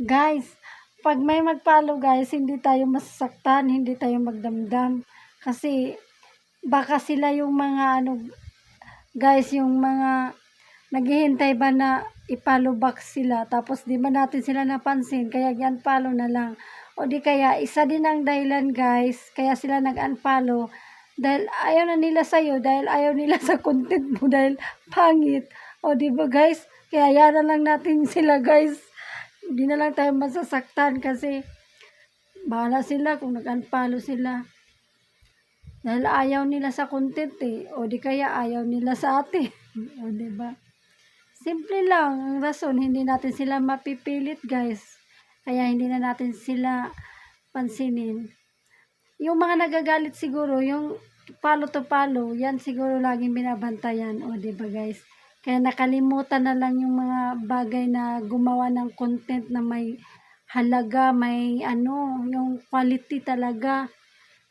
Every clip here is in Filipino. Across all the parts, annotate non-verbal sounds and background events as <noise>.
Guys, pag may mag-follow guys, hindi tayo masasaktan, hindi tayo magdamdam. Kasi baka sila yung mga ano, guys, yung mga naghihintay ba na i-follow back sila. Tapos di ba natin sila napansin, kaya i-unfollow na lang. O di kaya, isa din ang dahilan guys, kaya sila nag-unfollow. Dahil ayaw na nila sa'yo, dahil ayaw nila sa content mo, dahil pangit. O di ba guys, kaya na lang natin sila guys. Hindi na lang tayo masasaktan kasi bahala sila kung nag-unfollow sila. Dahil ayaw nila sa content eh. O di kaya ayaw nila sa atin. <laughs> O ba? Simple lang ang rason. Hindi natin sila mapipilit guys. Kaya hindi na natin sila pansinin. Yung mga nagagalit siguro, yung follow to follow, yan siguro laging binabantayan. O ba guys? Kaya nakalimutan na lang yung mga bagay na gumawa ng content na may halaga, may ano, yung quality talaga.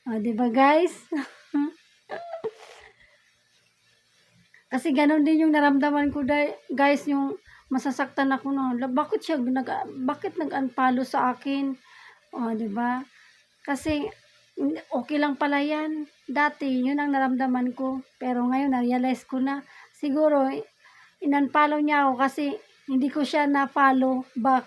O, di ba guys? <laughs> Kasi ganun din yung naramdaman ko guys, yung masasaktan ako no. Bakit siya nag bakit nag-unfollow sa akin? O, di ba? Kasi okay lang pala yan. Dati, yun ang naramdaman ko. Pero ngayon, na-realize ko na siguro, in-unfollow niya ako kasi hindi ko siya na-follow back.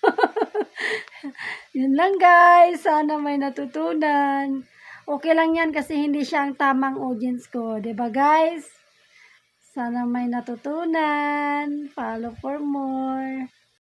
<laughs> Yun lang guys. Sana may natutunan. Okay lang yan kasi hindi siya ang tamang audience ko. ba guys? Sana may natutunan. Follow for more.